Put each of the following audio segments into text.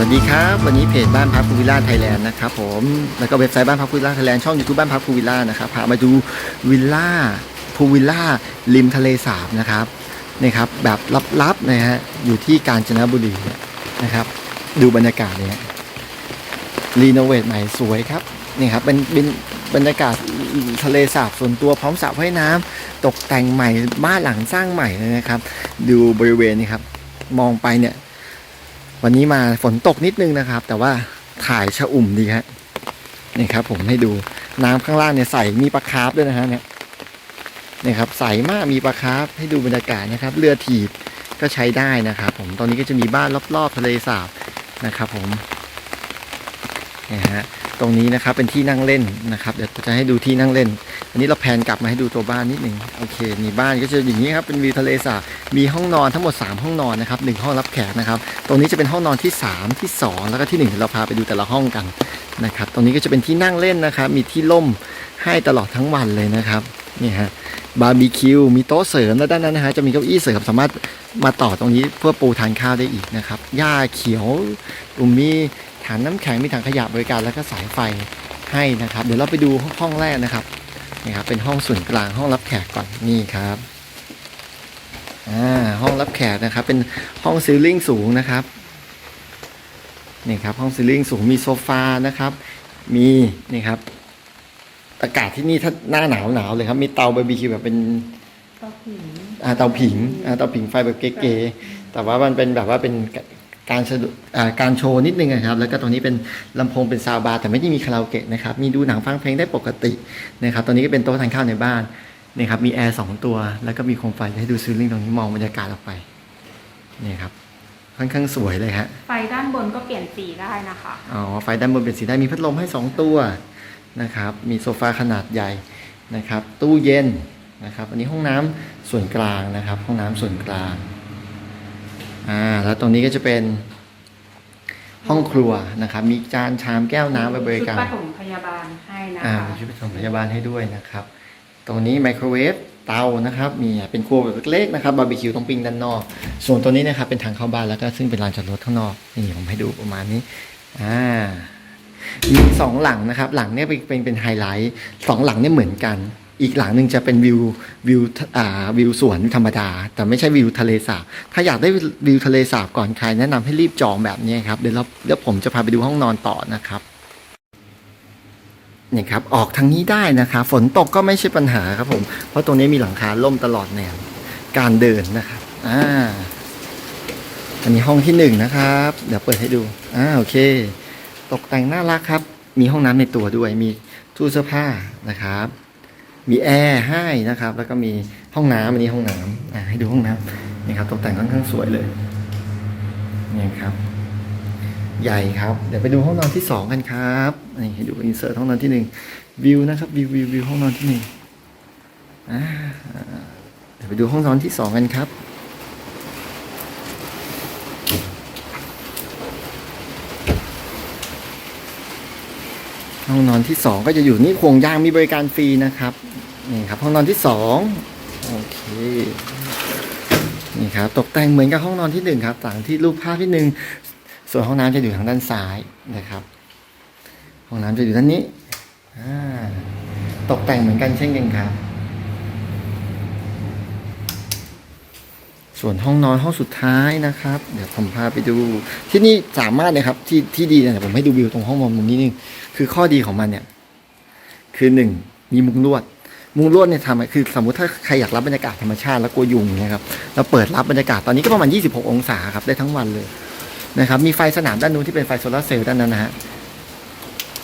วัสดีครับ วันนี้เพจบ้านพักพูวิลล่าไทยแลนด์นะครับผมแล้วก็เว็บไซต์บ้านพักพูวิลล่าไทยแลนด์ช่องยูทูบบ้านพักพูวิลล่านะครับพามาดูวิลล่าพูวิลล่าริมทะเลสาบนะครับนี่ครับแบบลับๆนะฮะอยู่ที่กาญจนบุรีนะครับ ดูบรรยากาศเนี่ยรีโนเวทใหม่สวยครับนี่ครับเป็นเป็นบรรยากาศทะเลสาบส่วนตัวพร้อมสระว่ายน้ำตกแต่งใหม่บ้านหลังสร้างใหม่เลยนะครับ ดูบริเวณนี้ครับ มองไปเนี่ย วันนี้มาฝนตกนิดนึงนะครับ แต่ว่าถ่ายชะอุ่มดีฮะนี่ครับ ผมให้ดูน้ำข้างล่างเนี่ยใสมีปลาคาร์ฟด้วยนะฮะเนี่ยนี่ครับใสมากมีปลาคาร์ฟให้ดูบรรยากาศนะครับ เรือถีบก็ใช้ได้นะครับ ผมตอนนี้ก็จะมีบ้านรอบๆทะเลสาบนะครับ ผมนี่ฮะ ตรงนี้นะครับเป็นที่นั่งเล่นนะครับ เดี๋ยวจะให้ดูที่นั่งเล่น อันนี้เราแพนกลับมาให้ดูตัวบ้านนิดหนึ่งโอเคนี่บ้านก็จะอย่างนี้ครับเป็นวิวทะเลสาบมีห้องนอนทั้งหมด 3 ห้องนอนนะครับหนึ่งห้องรับแขกนะครับ ตรงนี้จะเป็นห้องนอนที่ 3 ที่ 2 แล้วก็ที่1เดี๋ยวเราพาไปดูแต่ละห้องกันนะครับ ตรงนี้ก็จะเป็นที่นั่งเล่นนะครับ มีที่ล่มให้ตลอดทั้งวันเลยนะครับนี่ฮะบาร์บีคิวมีโต๊ะเสริมแล้วด้านนั้นนะฮะจะมีเก้าอี้เสริมสามารถมาต่อตรงนี้เพื่อปูทานข้าวได้อีกนะครับหญ้าเขียวอุมมี ถังน้ำแข็งมีถังขยะบริการแล้วก็สายไฟให้นะครับ เดี๋ยวเราไปดูห้องแรกนะครับนี่ครับเป็นห้องส่วนกลางห้องรับแขกก่อนนี่ครับอ่าห้องรับแขกนะครับ เป็นห้องซีลิ่งสูงนะครับนี่ครับห้องซีลิ่งสูงมีโซฟานะครับ มีนี่ครับ อากาศที่นี่ถ้าหน้าหนาวหนาวเลยครับ มีเตาบาร์บีคิวแบบเป็นเต้าผิงอ่าเตาผิงอ่าเตาผิงไฟแบบเก๋ๆแต่ว่ามันเป็นแบบว่าเป็น การสะดุอ่าการโชว์นิดนึงนะครับ แล้วก็ตรงนี้เป็นลำโพงเป็นซาวบาร์แต่ไม่ได้มีคาราโอเกะนะครับ มีดูหนังฟังเพลงได้ปกตินะครับตรงนี้ก็เป็นโต๊ะทานข้าวในบ้านนี่ครับ มีแอร์สองตัว แล้วก็มีโคมไฟให้ดูซีลิ่งตรงนี้มองบรรยากาศออกไปนี่ครับค่อนข้างสวยเลยฮะ ไฟด้านบนก็เปลี่ยนสีได้นะคะ อ๋อ ไฟด้านบนเป็นสีได้ มีพัดลมให้ 2 ตัวนะครับ มีโซฟาขนาดใหญ่นะครับ ตู้เย็นนะครับ อันนี้ห้องน้ำส่วนกลางนะครับ ห้องน้ำส่วนกลาง อ่าแล้วตรงนี้ก็จะเป็นห้องครัวนะครับ มีจานชามแก้วน้ำไว้บริการชุดปฐมพยาบาลให้นะอ่าคะมีชุดปฐมพยาบาลให้ด้วยนะครับ ตรงนี้ไมโครเวฟเตานะครับ มีเป็นครัวแบบเล็กๆนะครับบาร์บีคิวตรงปิ้งด้านนอก ส่วนตัวนี้นะครับเป็นทางเข้าบ้านแล้วก็ซึ่งเป็นลานจอดรถข้างนอกนี่ผมให้ดูประมาณนี้อ่ามีสองหลังนะครับ หลังเนี่ยเป็นเป็นเป็นไฮไลท์สองหลังเนี่ยเหมือนกัน อีกหลังหนึ่งจะเป็นวิววิวอ่าวิวสวนธรรมดา แต่ไม่ใช่วิวทะเลสาบถ้าอยากได้วิวทะเลสาบก่อนใครแนะนำให้รีบจองแบบนี้ครับเดี๋ยวเราเดี๋ยวผมจะพาไปดูห้องนอนต่อนะครับนี่ครับออกทางนี้ได้นะครับฝนตกก็ไม่ใช่ปัญหาครับผมเพราะตรงนี้มีหลังคาล่มตลอดแนวการเดินนะครับอ่าอันนี้ห้องที่หนึ่งนะครับ เดี๋ยวเปิดให้ดูอ่าโอเค ตกแต่งน่ารักครับ มีห้องน้ำในตัวด้วยมีตู้เสื้อผ้านะครับ มีแอร์ให้นะครับ แล้วก็มีห้องน้ำอันนี้ห้องน้ำอ่าให้ดูห้องน้ำนี่ครับตกแต่งค่อนข้างสวยเลยนี่ครับ ใหญ่ครับ เดี๋ยวไปดูห้องนอนที่สองกันครับนี่ให้ดูอินเสิร์ตห้องนอนที่หนึ่งวิวนะครับวิววิววิวห้องนอนที่หนึ่งเดี๋ยวไปดูห้องนอนที่สองกันครับห้องนอนที่สองก็จะอยู่นี่ห่วงยางมีบริการฟรีนะครับ นี่ครับห้องนอนที่สองโอเคนี่ครับตกแต่งเหมือนกับห้องนอนที่หนึ่งครับต่างที่รูปภาพที่หนึ่งส่วนห้องน้ำจะอยู่ทางด้านซ้ายนะครับ ห้องน้ำจะอยู่ด้านนี้ตกแต่งเหมือนกันเช่นกันครับ ส่วนห้องนอนห้องสุดท้ายนะครับ เดี๋ยวผมพาไปดูที่นี่สามารถนะครับที่ที่ดีเนี่ยผมให้ดูวิวตรงห้องนอนมุมนี้นึงคือข้อดีของมันเนี่ย คือหนึ่งมีมุงลวด มุงลวดเนี่ยทำคือสมมติถ้าใครอยากรับบรรยากาศธรรมชาติแล้วกลัวยุงเนะครับเราเปิดรับบรรยากาศตอนนี้ก็ประมาณ 26 องศาครับได้ทั้งวันเลยนะครับมีไฟสนามด้านนู้นที่เป็นไฟโซลาร์เซลล์ด้านนั้นนะฮะ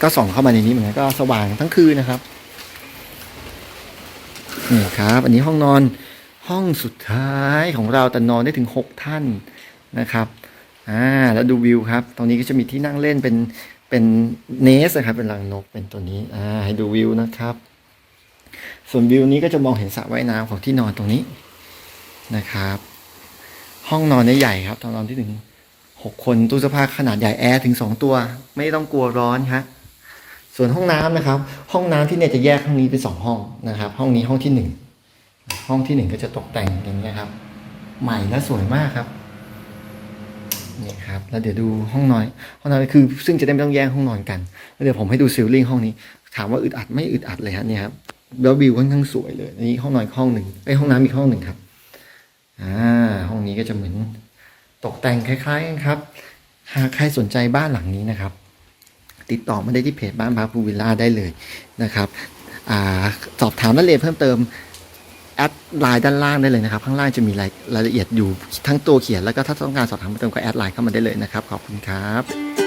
ก็ส่องเข้ามาในนี้เหมือนกันก็สว่างทั้งคืนนะครับนี่ครับ อันนี้ห้องนอนห้องสุดท้ายของเราแต่นอนได้ถึงหกท่านนะครับอ่าแล้วดูวิวครับ ตรงนี้ก็จะมีที่นั่งเล่นเป็นเป็นเนสนะครับเป็นรังนกเป็นตัวนี้อ่าให้ดูวิวนะครับ ส่วนวิวนี้ก็จะมองเห็นสระว่ายน้ำของที่นอนตรงนี้นะครับ ห้องนอนนี่ยใหญ่ครับตอนนอนที่หนึ่งหกคนตู้เสื้อผ้าขนาดใหญ่แอร์ถึงสองตัว ไม่ต้องกลัวร้อนครับส่วนห้องน้ำนะครับ ห้องน้ำที่เนี่ยจะแยกห้องนี้เป็นสองห้องนะครับ ห้องนี้ห้องที่หนึ่งห้องที่หนึ่งก็จะตกแต่งอย่างนี้ครับ ใหม่และสวยมากครับนี่ครับ แล้วเดี๋ยวดูห้องนอนห้องนอนคือ ซึ่งจะได้ไม่ต้องแย่งห้องนอนกันแล้วเดี๋ยวผมให้ดูซิลลิ่งห้องนี้ ถามว่าอึดอัดไม่อึดอัดเลยฮะนี่ครับ แล้ววิวค่อนข้างสวยเลย อันนี้ห้องนอนห้องหนึ่งไอห้องน้ำอีกห้องหนึ่งครับ อ่า ห้องนี้ก็จะเหมือนตกแต่งคล้ายๆกันครับ หากใครสนใจบ้านหลังนี้นะครับ ติดต่อมาได้ที่เพจบ้านพักพูวิลล่าได้เลยนะครับอาสอบถามรายละเอียดเพิ่มเติมแอดไลน์ด้านล่างได้เลยนะครับ ข้างล่างจะมีรายรายละเอียดอยู่ทั้งตัวเขียนแล้วก็ถ้าต้องการสอบถามเพิ่มเติมก็แอดไลน์เข้ามาได้เลยนะครับ ขอบคุณครับ